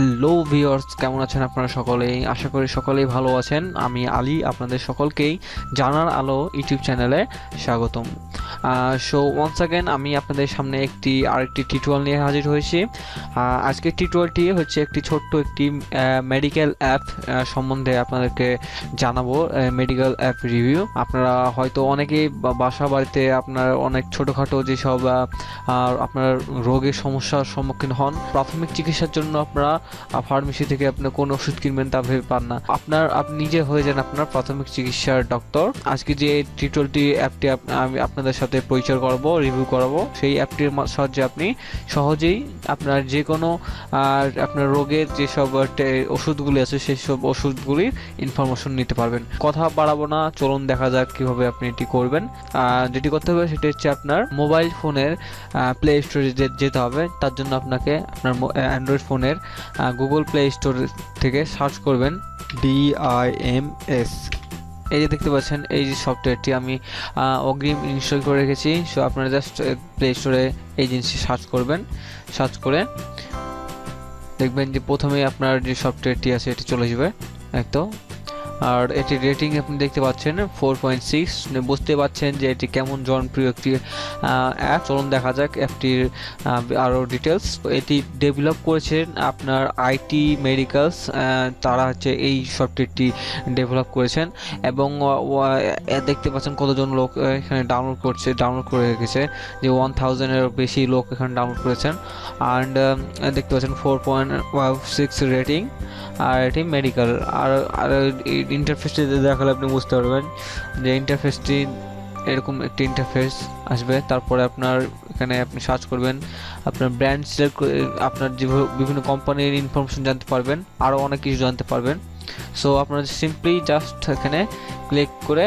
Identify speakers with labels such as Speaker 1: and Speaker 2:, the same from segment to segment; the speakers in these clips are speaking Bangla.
Speaker 1: হ্যালো ভিউয়ার্স, কেমন আছেন আপনারা সকলেই? আশা করি সকলেই ভালো আছেন। আমি আলী, আপনাদের সকলকেই জানার আলো ইউটিউব চ্যানেলে স্বাগতম। সো ওয়ান্স অ্যাগেন আমি আপনাদের সামনে একটি, আরেকটি টিউটোরিয়াল নিয়ে হাজির হয়েছি। আজকের টিউটোরিয়ালটি হচ্ছে একটি ছোট্ট একটি মেডিকেল অ্যাপ সম্বন্ধে আপনাদেরকে জানাব মেডিকেল অ্যাপ রিভিউ আপনারা হয়তো অনেকেই বাসা বাড়িতে আপনার অনেক ছোটোখাটো যেসব আপনার রোগের সমস্যার সম্মুখীন হন, প্রাথমিক চিকিৎসার জন্য আপনারা ফার্মেসি থেকে আপনি কোন ওষুধ কিনবেন তা ভেবে পান না। আপনার, আপনি নিজে হয়ে যান আপনার প্রাথমিক চিকিৎসার ডক্টর আজকে যে টিউটোরিয়ালটি অ্যাপটি আমি আপনাদের সাথে পরিচয় করাবো রিভিউ করাবো, সেই অ্যাপটির সাহায্যে আপনি সহজেই আপনার যে কোনো আপনার রোগের যেসব ওষুধগুলি আছে সেই সব ওষুধগুলির ইনফরমেশন নিতে পারবেন। কথা বাড়াবো না, চলুন দেখা যাক কীভাবে আপনি এটি করবেন। যেটি করতে হবে সেটি হচ্ছে আপনার মোবাইল ফোনের প্লে স্টোরে যেতে হবে। তার জন্য আপনাকে আপনার অ্যান্ড্রয়েড ফোনের গুগল প্লে স্টোর থেকে সার্চ করবেন ডিআইএমএস এই যে দেখতে পাচ্ছেন, এই যে সফটওয়্যারটি আমি অগ্রিম ইনস্টল করে রেখেছি সো আপনারা জাস্ট প্লে স্টোরে এই জিনিসটি সার্চ করবেন। সার্চ করে দেখবেন যে প্রথমে আপনার যে সফটওয়্যারটি আছে, এটি চলে যাবে একদম। আর এটি রেটিং আপনি দেখতে পাচ্ছেন ফোর পয়েন্ট সিক্স বুঝতে পাচ্ছেন যে এটি কেমন জনপ্রিয় একটি অ্যাপ চলুন দেখা যাক অ্যাপটির আরও ডিটেলস এটি ডেভেলপ করেছেন আপনার আইটি মেডিকেলস তারা হচ্ছে এই সফটওয়্যারটি ডেভেলপ করেছেন এবং দেখতে পাচ্ছেন কতজন লোক এখানে ডাউনলোড করছে ডাউনলোড করে রেখেছে যে ওয়ান থাউজেন্ডের বেশি লোক এখানে ডাউনলোড করেছেন। অ্যান্ড দেখতে পাচ্ছেন ফোর পয়েন্ট সিক্স রেটিং আর এটি মেডিকেল আর আর ইন্টারফেসটি দেখালে আপনি বুঝতে পারবেন যে ইন্টারফেসটি এরকম একটি ইন্টারফেস আসবে। তারপরে আপনার এখানে আপনি সার্চ করবেন, আপনার ব্র্যান্ড সিলেক্ট আপনার যে বিভিন্ন কোম্পানির ইনফরমেশন জানতে পারবেন আরও অনেক কিছু জানতে পারবেন। সো আপনারা সিম্পলি জাস্ট এখানে ক্লিক করে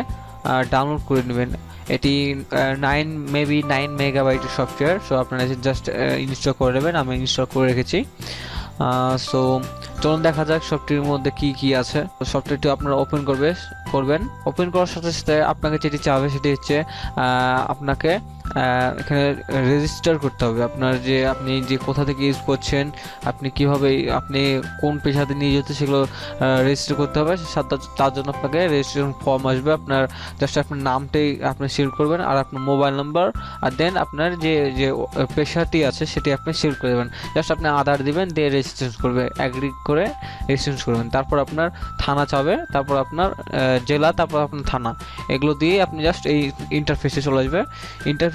Speaker 1: ডাউনলোড করে নেবেন। এটি নাইন মেবি নাইন মেগা মেগাবাইটের সফটওয়্যার সো আপনারা জাস্ট ইনস্টল করে নেবেন। আমি ইনস্টল করে রেখেছি। সো চলুন দেখা যাক সফটওয়্যারের মধ্যে কি কি আছে। সফটওয়্যারটি আপনারা ওপেন করবে করবেন। ওপেন করার সাথে সাথে আপনাকে যেটি চাবে সেটি হচ্ছে আপনাকে এখানে রেজিস্টার করতে হবে। আপনার যে, আপনি যে কোথা থেকে ইউজ করছেন, আপনি কীভাবে, আপনি কোন পেশাতে নিয়ে যেতে সেগুলো রেজিস্টার করতে হবে। তার- জন্য আপনাকে রেজিস্ট্রেশন ফর্ম আসবে। আপনার জাস্ট আপনার নামটাই আপনি সিলেক্ট করবেন আর আপনার মোবাইল নাম্বার আর দেন আপনার যে যে পেশাটি আছে সেটি আপনি সিলেক্ট করে দেবেন। জাস্ট আপনি আধার দিবেন, দিয়ে রেজিস্ট্রেশন করবে। অ্যাগ্রি করে রেজিস্ট্রেশন করবেন। তারপর আপনার থানা চাবে। তারপর আপনার জেলা, তারপর আপনার থানা। এগুলো দিয়ে আপনি জাস্ট এই ইন্টারফেসে চলে আসবে।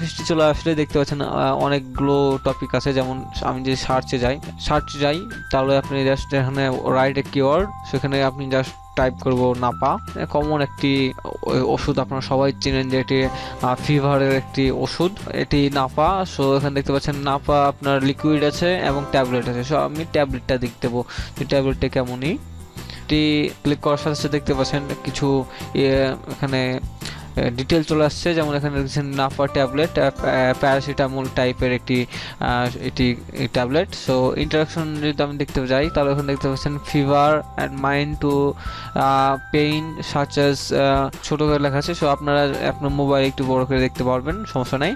Speaker 1: ইন্টারফেসটি চলে আসলে দেখতে পাচ্ছেন অনেকগুলো টপিক আছে, যেমন আমি যদি সার্চে যাই সার্চে যাই, তাহলে আপনি জাস্ট এখানে রাইট এ কিওয়ার্ড সেখানে আপনি জাস্ট টাইপ করব নাপা। কমন একটি ওষুধ, আপনারা সবাই চেনেন যে এটি ফিভারের একটি ওষুধ, এটি নাপা। সো এখানে দেখতে পাচ্ছেন, নাপা আপনার লিকুইড আছে এবং ট্যাবলেট আছে। সো আমি ট্যাবলেটটা দেখতে যে ট্যাবলেটটা কেমনই। এটি ক্লিক করার সাথে সাথে দেখতে পাচ্ছেন, কিছু এখানে ডিটেল চলে আসছে। যেমন এখানে দেখছেন নাফা ট্যাবলেট প্যারাসিটামল টাইপের একটি এটি ট্যাবলেট সো ইন্টারাকশন যদি আমি দেখতে যাই, তাহলে এখানে দেখতে পাচ্ছেন fever and mind to pain such as ছোটো করে লেখা আছে। সো আপনারা আপনার মোবাইল একটু বড় করে দেখতে পারবেন, সমস্যা নাই।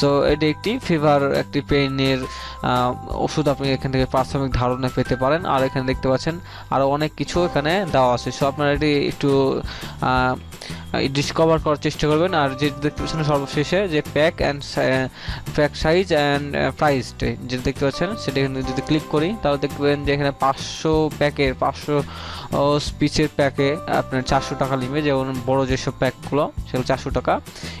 Speaker 1: সো এটি একটি ফিভার একটি পেইনের ওষুধ আপনি এখান থেকে প্রাথমিক ধারণা পেতে পারেন। আর এখানে দেখতে পাচ্ছেন আরও অনেক কিছু এখানে দেওয়া আছে। সো আপনারা এটি একটু ডিসকভার করার চেষ্টা করবেন। আর যে দেখতে পাচ্ছেন সর্বশেষে যে pack and pack size and price যেটা দেখতে পাচ্ছেন, সেটা এখানে যদি ক্লিক করি, তাহলে দেখবেন যে এখানে পাঁচশো প্যাকের, পাঁচশো স্পিচের প্যাকে আপনার চারশো টাকা নিবে যেমন বড় যেসব প্যাকগুলো সেগুলো চারশো টাকা।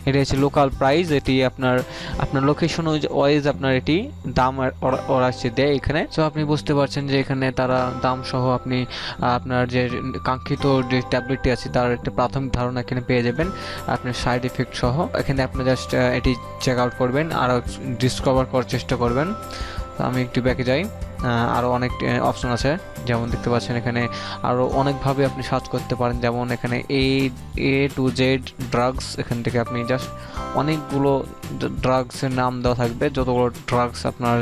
Speaker 1: এটা হচ্ছে লোকাল প্রাইস এটি আপনার আপনার লোকেশন ওয়াইজ আপনার এটি দাম ওরা হচ্ছে দেয় এখানে। তো আপনি বুঝতে পারছেন যে এখানে তারা দাম সহ আপনি, আপনার যে কাঙ্ক্ষিত যে ট্যাবলেটটি আছে, তার একটা প্রাথমিক ধারণা এখানে পেয়ে যাবেন আপনার সাইড এফেক্ট সহ। এখানে আপনি জাস্ট এটি চেক আউট করবেন, আরও ডিসকভার করার চেষ্টা করবেন। তো আমি একটু ব্যাকে যাই। আরও অনেক অপশন আছে। যেমন দেখতে পাচ্ছেন এখানে আরও অনেকভাবে আপনি সার্চ করতে পারেন। যেমন এখানে A A to Z drugs এখান থেকে আপনি জাস্ট অনেকগুলো ড্রাগসের নাম দেওয়া থাকবে। যতগুলো ড্রাগস আপনার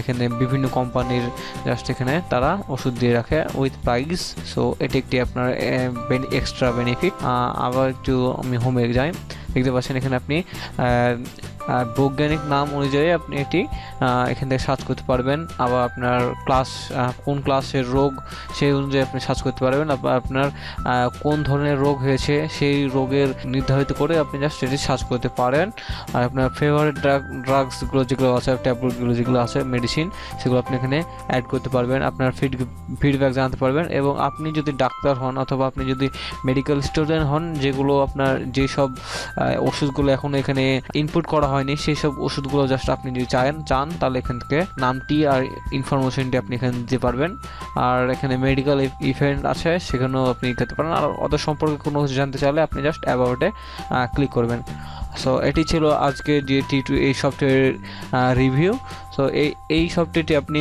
Speaker 1: এখানে বিভিন্ন কোম্পানির জাস্ট এখানে তারা ওষুধ দিয়ে রাখে উইথ প্রাইস সো এটি একটি আপনার এক্সট্রা বেনিফিট আবার একটু আমি হোমে যাই। দেখতে পাচ্ছেন এখানে আপনি বৈজ্ঞানিক নাম অনুযায়ী আপনি এটি এখান থেকে সার্চ করতে পারবেন। আবার আপনার ক্লাস কোন ক্লাসের রোগ, সেই অনুযায়ী আপনি সার্চ করতে পারবেন। আবার আপনার কোন ধরনের রোগ হয়েছে, সেই রোগের নির্ধারিত করে আপনি জাস্ট এটি সার্চ করতে পারেন। আর আপনার ফেভারিট ড্রাগ ড্রাগসগুলো যেগুলো আছে ট্যাবলেটগুলো যেগুলো আছে মেডিসিন সেগুলো আপনি এখানে অ্যাড করতে পারবেন। আপনার ফিড ফিডব্যাক জানাতে পারবেন এবং আপনি যদি ডাক্তার হন অথবা আপনি যদি মেডিকেল স্টুডেন্ট হন, যেগুলো আপনার যেসব ওষুধগুলো এখন এখানে ইনপুট করা হয়নি সেই সব ওষুধগুলো জাস্ট আপনি যদি চান চান, তাহলে এখান থেকে নামটি আর ইনফরমেশনটি আপনি এখানে দিতে পারবেন। আর এখানে মেডিকেল ইভেন্ট আছে, সেখানেও আপনি করতে পারেন। আর ওদের সম্পর্কে কোনো কিছু জানতে চাইলে আপনি জাস্ট অ্যাবাউটে ক্লিক করবেন। সো এটি ছিল আজকে যে টি টু এই সফটওয়্যারের রিভিউ সো এই এই সফটওয়্যারটি আপনি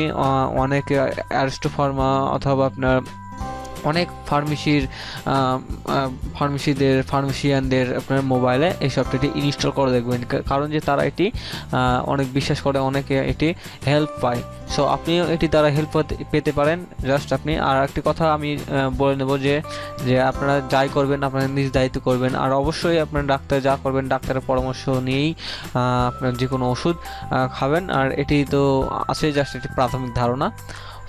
Speaker 1: অনেক অ্যারস্টোফার্মা অথবা আপনার অনেক ফার্মেসির ফার্মেসিদের, ফার্মেসিয়ানদের আপনার মোবাইলে এই সফটওয়্যারটি ইনস্টল করে দেখবেন। কারণ যে তারা এটি অনেক বিশ্বাস করে, অনেকে এটি হেল্প পায়। সো আপনিও এটি দ্বারা হেল্প পেতে পারেন। জাস্ট আপনি, আর একটি কথা আমি বলে নেব যে যে আপনারা যাই করবেন, আপনারা নিজ দায়িত্ব করবেন। আর অবশ্যই আপনার ডাক্তার যা করবেন, ডাক্তারের পরামর্শ নিয়েই আপনার যে কোনো ওষুধ খাবেন। আর এটি তো আছে জাস্ট একটি প্রাথমিক ধারণা।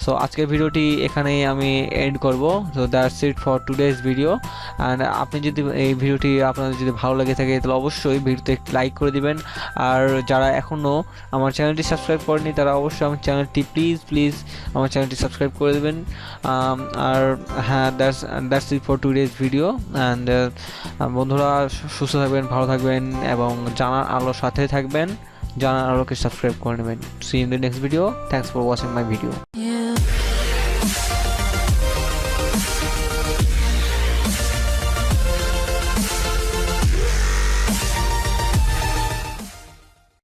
Speaker 1: সো আজকের ভিডিওটি এখানেই আমি এন্ড করব। So that's it for today's video and আপনি যদি এই ভিডিওটি আপনাদের যদি ভালো লেগে থাকে, তাহলে অবশ্যই ভিডিওতে একটি লাইক করে দিবেন। আর যারা এখনও আমার চ্যানেলটি সাবস্ক্রাইব করেনি তারা অবশ্যই আমার চ্যানেলটি প্লিজ প্লিজ আমার চ্যানেলটি সাবস্ক্রাইব করে দেবেন। আর হ্যাঁ that's that's it for today's video and বন্ধুরা, সুস্থ থাকবেন, ভালো থাকবেন, এবং জানার আলোর সাথে থাকবেন। জানার আলোকে সাবস্ক্রাইব করে নেবেন। See in the next video thanks for watching my video